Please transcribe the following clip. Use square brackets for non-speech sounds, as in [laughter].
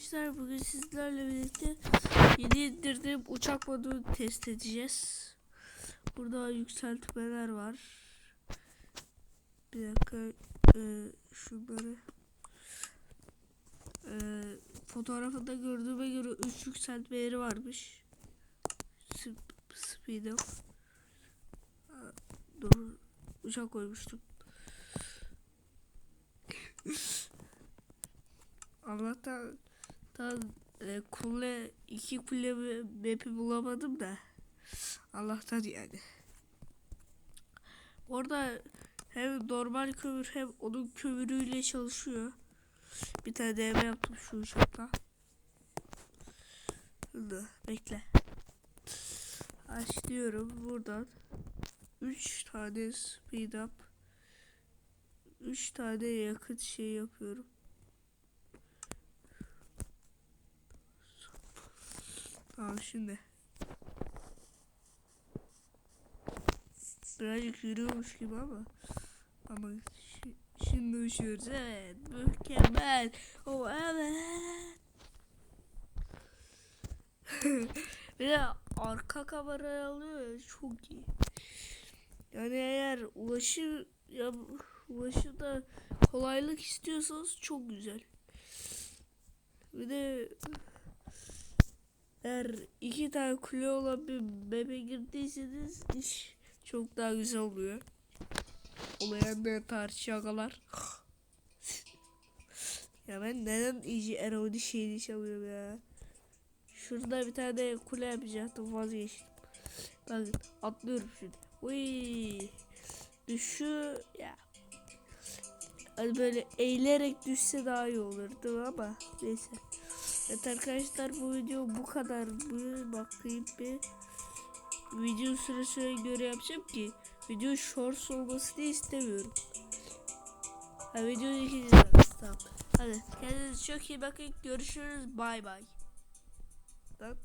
arkadaşlar bugün sizlerle birlikte yeni indirdiğim uçak modunu test edeceğiz. Burada yükseltmeler var. Bir dakika e, şunları e, fotoğrafında gördüğüme göre 3 yükseltme yeri varmış. Sp- Speed up. Dur uçak koymuştum. [laughs] Allah'tan tam e, kule iki kule map'i bulamadım da Allah'tan yani. Orada hem normal kömür hem onun kömürüyle çalışıyor. Bir tane deneme yaptım şu uçakla. Hızlı bekle. Başlıyorum buradan. 3 tane speed up. 3 tane yakıt şey yapıyorum. Tamam şimdi. Birazcık yürüyormuş gibi ama. Ama şi- şimdi uçuyoruz. Evet. Mükemmel. O evet. [laughs] Bir de arka kamerayı alıyor ya çok iyi. Yani eğer ulaşı ya ulaşıda kolaylık istiyorsanız çok güzel. Bir de eğer iki tane kule olan bir bebe girdiyseniz iş çok daha güzel oluyor. Olmayanlara tartışacaklar. [laughs] ya ben neden iyice erodi şeyini çalıyorum ya. Şurada bir tane kule yapacaktım vazgeçtim. Bakın atlıyorum şimdi. Uy. Düşü ya. Hani böyle eğilerek düşse daha iyi olurdu ama neyse. Evet arkadaşlar bu video bu kadar. Bu bakayım bir video süresine göre yapacağım ki video shorts olmasını istemiyorum. Ha videoyu ikinci Tamam. Hadi kendinize çok iyi bakın. Görüşürüz. Bay bay. Lan.